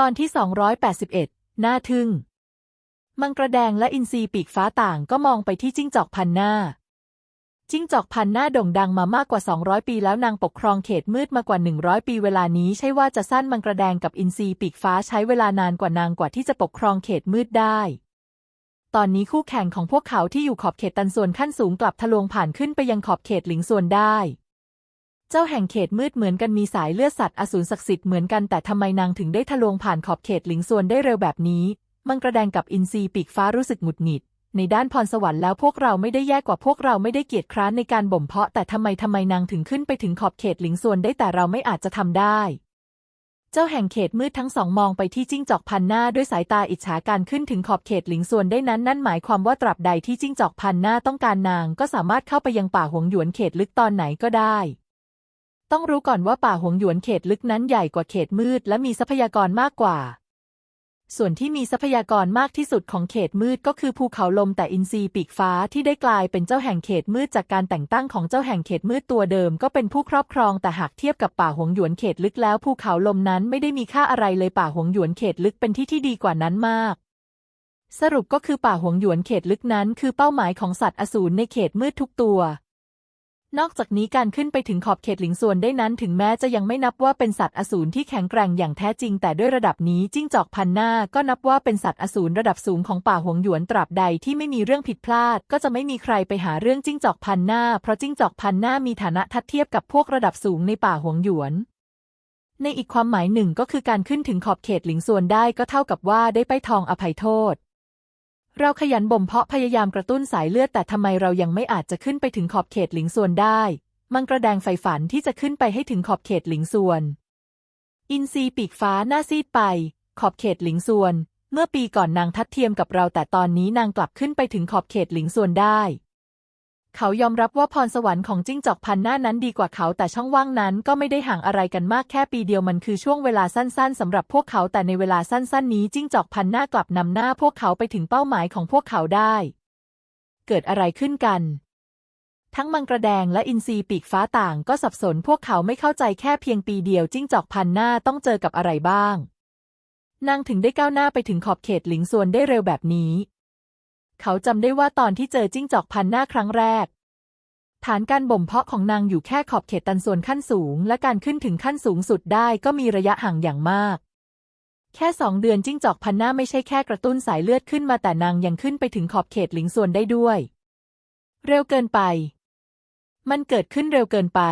ตอนที่ 281 หน้าทึ่ง มังกระแดงและอินทรีปีกฟ้าต่างก็มองไปที่จิ้งจอกพันหน้า จิ้งจอกพันหน้าโด่งดังมามากกว่า 200 ปีแล้วนางปกครองเขตมืดมากว่า 100 ปีเวลานี้ใช่ว่าจะสั้นมังกระแดงกับอินทรีปีกฟ้าใช้เวลานานกว่านางกว่าที่จะปกครองเขตมืดได้ตอนนี้คู่แข่งของพวกเขาที่อยู่ขอบเขตตันส่วนขั้นสูงกลับทะลวงผ่านขึ้นไปยังขอบเขตหลิงส่วนได้ เจ้าแห่งเขตมืดเหมือนกันมีสายเลือดสัตว์อสูรศักดิ์สิทธิ์เหมือนกันแต่ทำไมนางถึงได้ทะลวงผ่านขอบเขตหลิงส่วนได้เร็วแบบนี้มังกระแดงกับอินทรีปีกฟ้ารู้สึกหงุดหงิด ในด้านพรสวรรค์แล้วพวกเราไม่ได้แย่กว่าพวกเราไม่ได้เกียจคร้านในการบ่มเพาะแต่ทำไมทำไมนางถึงขึ้นไปถึงขอบเขตหลิงส่วนได้แต่เราไม่อาจจะทำได้ เจ้าแห่งเขตมืดทั้งสองมองไปที่จิ้งจอกพันหน้าด้วยสายตาอิจฉาการขึ้นถึงขอบเขตหลิงส่วนได้นั้น นั่นหมายความว่าตราบใดที่จิ้งจอกพันหน้าต้องการนางก็สามารถเข้าไปยังป่าหวงหยวนเขตลึกตอนไหนก็ได้ ต้องรู้ก่อนว่าป่าหงหยวนเขตลึกนั้นใหญ่กว่าเขตมืด และมีทรัพยากรมากกว่า ส่วนที่มีทรัพยากรมากที่สุดของเขตมืดก็คือภูเขาลมแต่อินทรีปีกฟ้าที่ได้กลายเป็นเจ้าแห่งเขตมืดจากการแต่งตั้งของเจ้าแห่งเขตมืดตัวเดิมก็เป็นผู้ครอบครองแต่หากเทียบกับป่าหงหยวนเขตลึกแล้วภูเขาลมนั้นไม่ได้มีค่าอะไรเลยป่าหงหยวนเขตลึกเป็นที่ที่ดีกว่านั้นมากสรุปก็คือป่าหวงหยวนเขตลึกนั้นคือเป้าหมายของสัตว์อสูรในเขตมืดทุกตัว นอกจากนี้การขึ้นไปถึงขอบเขตหลิงส่วนได้นั้นถึงแม้จะยังไม่นับว่าเป็นสัตว์อสูรที่แข็งแกร่งอย่างแท้จริง แต่ด้วยระดับนี้จิ้งจอกพันหน้าก็นับว่าเป็นสัตว์อสูรระดับสูงของป่าหวงหยวนตราบใดที่ไม่มีเรื่องผิดพลาด ก็จะไม่มีใครไปหาเรื่องจิ้งจอกพันหน้า เพราะจิ้งจอกพันหน้ามีฐานะทัดเทียบกับพวกระดับสูงในป่าหวงหยวนในอีกความหมายหนึ่งก็คือการขึ้นถึงขอบเขตหลิงส่วนได้ก็เท่ากับว่าได้ไปทองอภัยโทษ เราขยันบ่มเพาะพยายามกระตุ้นสายเลือดแต่ทำไมเรายังไม่อาจจะขึ้นไปถึงขอบเขตหลิงส่วนได้ มังกระแดงใฝ่ฝันที่จะขึ้นไปให้ถึงขอบเขตหลิงส่วน อินซีปีกฟ้าหน้าซีดไป ขอบเขตหลิงส่วน เมื่อปีก่อนนางทัดเทียมกับเราแต่ตอนนี้นางกลับขึ้นไปถึงขอบเขตหลิงส่วนได้ เขายอมรับว่าพรสวรรค์ของจิ้งจอกพันหน้านั้นดีกว่าเขาแต่ช่องว่างนั้นก็ไม่ได้ห่างอะไรกันมากแค่ปีเดียวมันคือช่วงเวลาสั้นๆสำหรับพวกเขาแต่ในเวลาสั้นๆนี้จิ้งจอกพันหน้ากลับนำหน้าพวกเขาไปถึงเป้าหมายของพวกเขาได้ เกิดอะไรขึ้นกัน ทั้งมังกระแดงและอินทรีปีกฟ้าต่างก็สับสนพวกเขาไม่เข้าใจแค่เพียงปีเดียวจิ้งจอกพันหน้าต้องเจอกับอะไรบ้างนางถึงได้ก้าวหน้าไปถึงขอบเขตหลิงส่วนได้เร็วแบบนี้ เขาจำได้ว่าตอนที่เจอจิ้งจอกพันหน้าครั้งแรก ฐานการบ่มเพาะของนางอยู่แค่ขอบเขตตันส่วนขั้นสูง และการขึ้นถึงขั้นสูงสุดได้ก็มีระยะห่างอย่างมากแค่สองเดือนจิ้งจอกพันหน้าไม่ใช่แค่กระตุ้นสายเลือดขึ้นมาแต่นางยังขึ้นไปถึงขอบเขตหลิงส่วนได้ด้วย เร็วเกินไป มันเกิดขึ้นเร็วเกินไป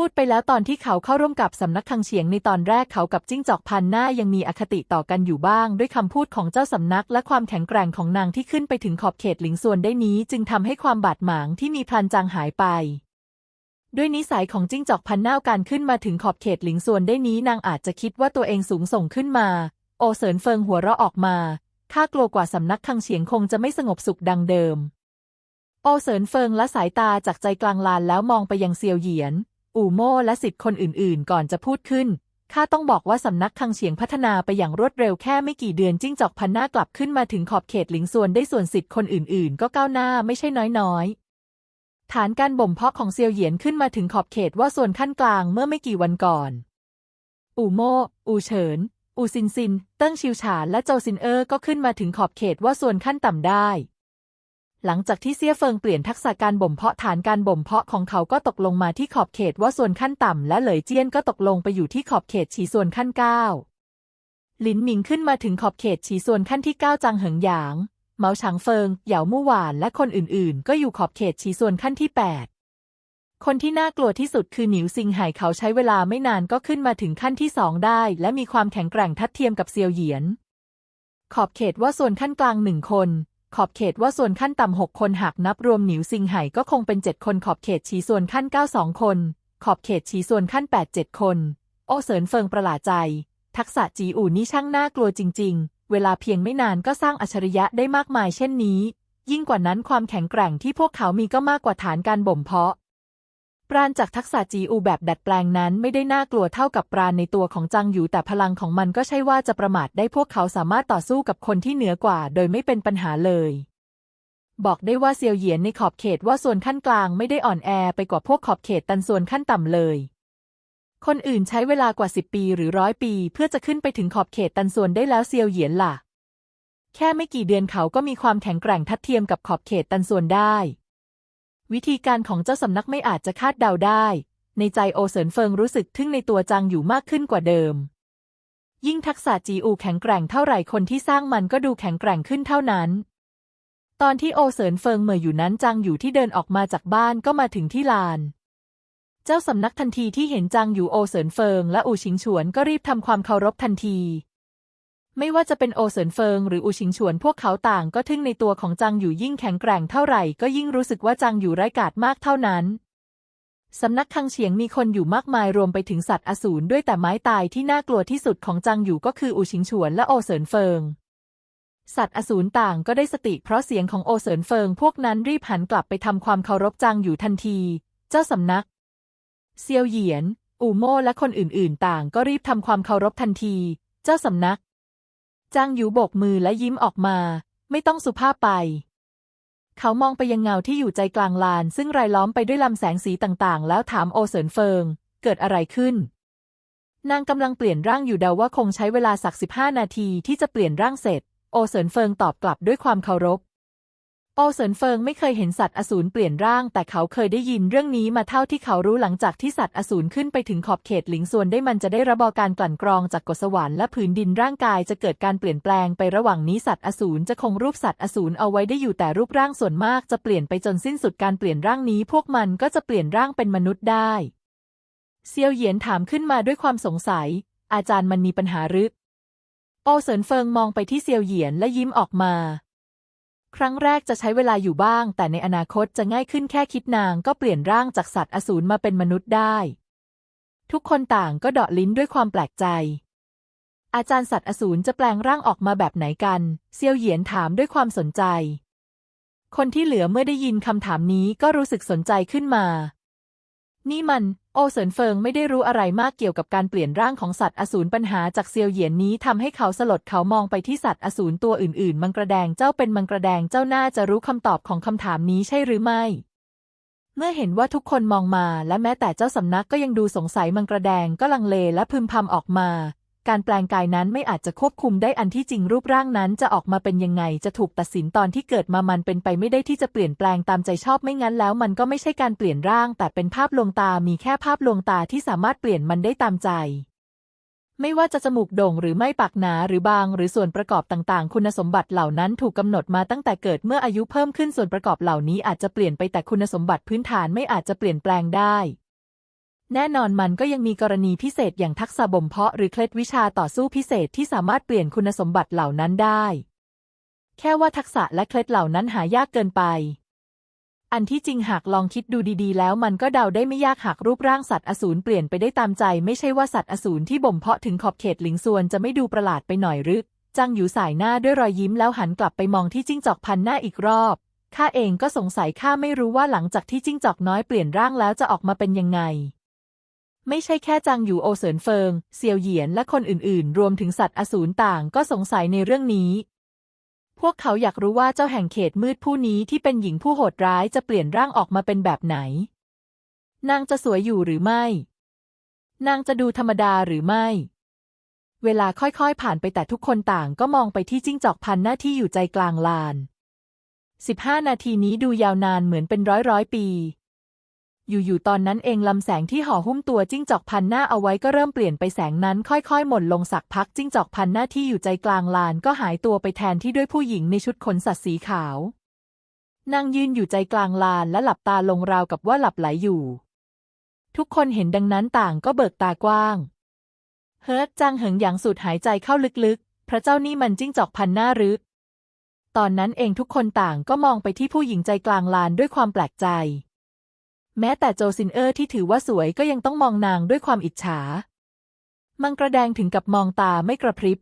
พูดไปแล้วตอนที่เขาเข้าร่วมกับสำนักคังเฉียงในตอนแรกเขากับจิ้งจอกพันหน้ายังมีอคติต่อกันอยู่บ้าง ด้วยคำพูดของเจ้าสำนักและความแข็งแกร่งของนางที่ขึ้นไปถึงขอบเขตหลิงส่วนได้นี้จึงทำให้ความบาดหมางที่มีพลันจางหายไป ด้วยนิสัยของจิ้งจอกพันหน้าการขึ้นมาถึงขอบเขตหลิงส่วนได้นี้ นางอาจจะคิดว่าตัวเองสูงส่งขึ้นมา โอเสินเฟิงหัวเราะออกมาข้ากลัวกว่าสำนักคังเฉียงคงจะไม่สงบสุขดังเดิม โอเสินเฟิงละสายตาจากใจกลางลานแล้วมองไปยังเซียวเหยียน อู่โม่และสิทธิ์คนอื่นๆ ก่อนจะพูดขึ้น ข้าต้องบอกว่าสำนักคังเฉียงพัฒนาไปอย่างรวดเร็วแค่ไม่กี่เดือนจิ้งจอกพันหน้ากลับขึ้นมาถึงขอบเขตหลิงส่วนได้ส่วนสิทธิ์คนอื่นๆ ก็ก้าวหน้าไม่ใช่น้อยๆ ฐานการบ่มเพาะของเซียวเหยียนขึ้นมาถึงขอบเขตว่าส่วนขั้นกลางเมื่อไม่กี่วันก่อน อู่โม่อู่เฉินอู่ซินซิน เติ้งชิวฉานและโจซินเออร์ก็ขึ้นมาถึงขอบเขตว่าส่วนขั้นต่ำได้ หลังจากที่เซี่ยเฟิงเปลี่ยนทักษะการบ่มเพาะฐานการบ่มเพาะของเขาก็ตกลงมาที่ขอบเขตว่าส่วนขั้นต่ำและเหลยเจี้ยนก็ตกลงไปอยู่ที่ขอบเขตฉีส่วนขั้นเก้าหลินหมิงขึ้นมาถึงขอบเขตฉีส่วนขั้นที่เก้าจางเหิงหยางเหมาฉางเฟิงเหยามู่หวานและคนอื่นๆ ก็อยู่ขอบเขตฉีส่วนขั้นที่แปดคนที่น่ากลัวที่สุดคือหนิวซิงไห่เขาใช้เวลาไม่นานก็ขึ้นมาถึงขั้นที่สองได้ และมีความแข็งแกร่งทัดเทียมกับเซียวเหยียน ขอบเขตว่าส่วนขั้นกลางหนึ่งคน ขอบเขตว่าส่วนขั้นต่ำหกคนหากนับรวมหนิวซิงไห่ก็คงเป็นเจ็ดคนขอบเขตชี้ส่วนขั้นเก้าสองคน ขอบเขตชี้ส่วนขั้นแปดเจ็ดคน โอเสินเฟิงประหลาดใจ ทักษะจีอู่นี่ช่างน่ากลัวจริง ๆ เวลาเพียงไม่นานก็สร้างอัจฉริยะได้มากมายเช่นนี้ ยิ่งกว่านั้นความแข็งแกร่งที่พวกเขามีก็มากกว่าฐานการบ่มเพาะ ปราณจากทักษะจีอูแบบดัดแปลงนั้นไม่ได้น่ากลัวเท่ากับปราณในตัวของจังอยู่แต่พลังของมันก็ใช่ว่าจะประมาทได้พวกเขาสามารถต่อสู้กับคนที่เหนือกว่า โดยไม่เป็นปัญหาเลย บอกได้ว่าเซียวเหยียนในขอบเขตว่าส่วนขั้นกลางไม่ได้อ่อนแอไปกว่าพวกขอบเขตตันส่วนขั้นต่ำเลย คนอื่นใช้เวลากว่าสิบปีหรือร้อยปี เพื่อจะขึ้นไปถึงขอบเขตตันส่วนได้แล้วเซียวเหยียนล่ะ แค่ไม่กี่เดือนเขาก็มีความแข็งแกร่งทัดเทียมกับขอบเขตตันส่วนได้ วิธีการของเจ้าสำนักไม่อาจจะคาดเดาได้ ในใจโอเสินเฟิงรู้สึกทึ่งในตัวจางอยู่มากขึ้นกว่าเดิม ยิ่งทักษะจีอูแข็งแกร่งเท่าไหร่คนที่สร้างมันก็ดูแข็งแกร่งขึ้นเท่านั้น ตอนที่โอเสินเฟิงเหม่ออยู่นั้นจางอยู่ที่เดินออกมาจากบ้านก็มาถึงที่ลาน เจ้าสำนักทันทีที่เห็นจางอยู่โอเสินเฟิงและอูชิงฉวนก็รีบทำความเคารพทันที ไม่ว่าจะเป็นโอเสินเฟิงหรืออูชิงฉวนพวกเขาต่างก็ทึ่งในตัวของจางอยู่ยิ่งแข็งแกร่งเท่าไหร่ก็ยิ่งรู้สึกว่าจางอยู่ไร้กาจมากเท่านั้น สำนักคังเฉียงมีคนอยู่มากมายรวมไปถึงสัตว์อสูรด้วยแต่ไม้ตายที่น่ากลัวที่สุดของจางอยู่ก็คืออูชิงฉวนและโอเสินเฟิง สัตว์อสูรต่างก็ได้สติเพราะเสียงของโอเสินเฟิงพวกนั้นรีบหันกลับไปทำความเคารพจางอยู่ทันที เจ้าสำนัก เซียวเหยียน อูโม่และคนอื่นๆ ต่างก็รีบทำความเคารพทันที เจ้าสำนัก จางอยู่โบกมือและยิ้มออกมา ไม่ต้องสุภาพไป เขามองไปยังเงาที่อยู่ใจกลางลาน ซึ่งรายล้อมไปด้วยลำแสงสีต่างๆ แล้วถามโอเสินเฟิง เกิดอะไรขึ้น นางกำลังเปลี่ยนร่างอยู่เดาว่าคงใช้เวลาสักสิบห้านาทีที่จะเปลี่ยนร่างเสร็จ โอเสินเฟิงตอบกลับด้วยความเคารพ โอเสินเฟิงไม่เคยเห็นสัตว์อสูรเปลี่ยนร่าง แต่เขาเคยได้ยินเรื่องนี้มาเท่าที่เขารู้หลังจากที่สัตว์อสูรขึ้นไปถึงขอบเขตหลิงส่วนได้มันจะได้ระบอการกลั่นกรองจากกฎสวรรค์และผืนดินร่างกายจะเกิดการเปลี่ยนแปลงไประหว่างนี้สัตว์อสูรจะคงรูปสัตว์อสูรเอาไว้ได้อยู่แต่รูปร่างส่วนมากจะเปลี่ยนไปจนสิ้นสุดการเปลี่ยนร่างนี้ พวกมันก็จะเปลี่ยนร่างเป็นมนุษย์ได้เซียวเหยียนถามขึ้นมาด้วยความสงสัย อาจารย์มันมีปัญหาหรือโอเสินเฟิงมองไปที่เซียวเหยียนและยิ้มออกมา ครั้งแรกจะใช้เวลาอยู่บ้าง แต่ในอนาคตจะง่ายขึ้นแค่คิดนางก็เปลี่ยนร่างจากสัตว์อสูรมาเป็นมนุษย์ได้ ทุกคนต่างก็เดาะลิ้นด้วยความแปลกใจ อาจารย์สัตว์อสูรจะแปลงร่างออกมาแบบไหนกัน เซียวเหยียนถามด้วยความสนใจ คนที่เหลือเมื่อได้ยินคำถามนี้ก็รู้สึกสนใจขึ้นมา นี่มัน โอเสินเฟิงไม่ได้รู้อะไรมากเกี่ยวกับการเปลี่ยนร่างของสัตว์อสูรปัญหาจากเซียวเหยียนนี้ทำให้เขาสลดเขามองไปที่สัตว์อสูรตัวอื่นๆ มังกระแดงเจ้าเป็นมังกระแดงเจ้าน่าจะรู้คำตอบของคำถามนี้ใช่หรือไม่ เมื่อเห็นว่าทุกคนมองมาและแม้แต่เจ้าสำนักก็ยังดูสงสัยมังกระแดงก็ลังเลและพึมพำออกมา การแปลงกายนั้นไม่อาจจะควบคุมได้อันที่จริงรูปร่างนั้นจะออกมาเป็นยังไง จะถูกตัดสินตอนที่เกิดมามันเป็นไปไม่ได้ที่จะเปลี่ยนแปลงตามใจชอบไม่งั้นแล้ว มันก็ไม่ใช่การเปลี่ยนร่าง แต่เป็นภาพลวงตามีแค่ภาพลวงตาที่สามารถเปลี่ยนมันได้ตามใจ ไม่ว่าจะจมูกโด่งหรือไม่ปากหนาหรือบาง หรือส่วนประกอบต่างๆ คุณสมบัติเหล่านั้นถูกกำหนดมาตั้งแต่เกิดเมื่ออายุเพิ่มขึ้นส่วนประกอบเหล่านี้อาจจะเปลี่ยนไปแต่คุณสมบัติพื้นฐานไม่อาจจะเปลี่ยนแปลงได้ แน่นอนมันก็ยังมีกรณีพิเศษอย่างทักษะบ่มเพาะหรือเคล็ดวิชาต่อสู้พิเศษที่สามารถเปลี่ยนคุณสมบัติเหล่านั้นได้ แค่ว่าทักษะและเคล็ดเหล่านั้นหายากเกินไป อันที่จริงหากลองคิดดูดีๆ แล้วมันก็เดาได้ไม่ยากหากรูปร่างสัตว์อสูรเปลี่ยนไปได้ตามใจ ไม่ใช่ว่าสัตว์อสูรที่บ่มเพาะถึงขอบเขตหลิงซวนจะไม่ดูประหลาดไปหน่อยหรือจังอยู่สายหน้าด้วยรอยยิ้มแล้วหันกลับไปมองที่จิ้งจอกพันหน้าอีกรอบข้าเองก็สงสัยข้าไม่รู้ว่าหลังจากที่จิ้งจอกน้อยเปลี่ยนร่างแล้วจะออกมาเป็นยังไง ไม่ใช่แค่จางอยู่โอเสินเฟิง เซียวเหยียนและคนอื่นๆ รวมถึงสัตว์อสูรต่างก็สงสัยในเรื่องนี้ พวกเขาอยากรู้ว่าเจ้าแห่งเขตมืดผู้นี้ที่เป็นหญิงผู้โหดร้ายจะเปลี่ยนร่างออกมาเป็นแบบไหน นางจะสวยอยู่หรือไม่ นางจะดูธรรมดาหรือไม่ เวลาค่อยๆผ่านไปแต่ทุกคนต่างก็มองไปที่จิ้งจอกพันหน้าที่อยู่ใจกลางลานสิบห้านาทีนี้ดูยาวนานเหมือนเป็นร้อยร้อยปี อยู่ๆตอนนั้นเองลำแสงที่ห่อหุ้มตัวจิ้งจอกพันหน้าเอาไว้ก็เริ่มเปลี่ยนไปแสงนั้นค่อยๆ หม่นลงสักพักจิ้งจอกพันหน้าที่อยู่ใจกลางลานก็หายตัวไปแทนที่ด้วยผู้หญิงในชุดขนสัตว์สีขาวนางยืนอยู่ใจกลางลานและหลับตาลงราวกับว่าหลับไหลอยู่ ทุกคนเห็นดังนั้นต่างก็เบิกตากว้าง เฮิร์ตจางเหิงหยางสูดหายใจเข้าลึกๆ พระเจ้านี่มันจิ้งจอกพันหน้าหรือตอนนั้นเองทุกคนต่างก็มองไปที่ผู้หญิงใจกลางลานด้วยความแปลกใจ แม้แต่โจซินเออร์ที่ถือว่าสวยก็ยังต้องมองนางด้วยความอิจฉา มังกระแดงถึงกับมองตาไม่กระพริบ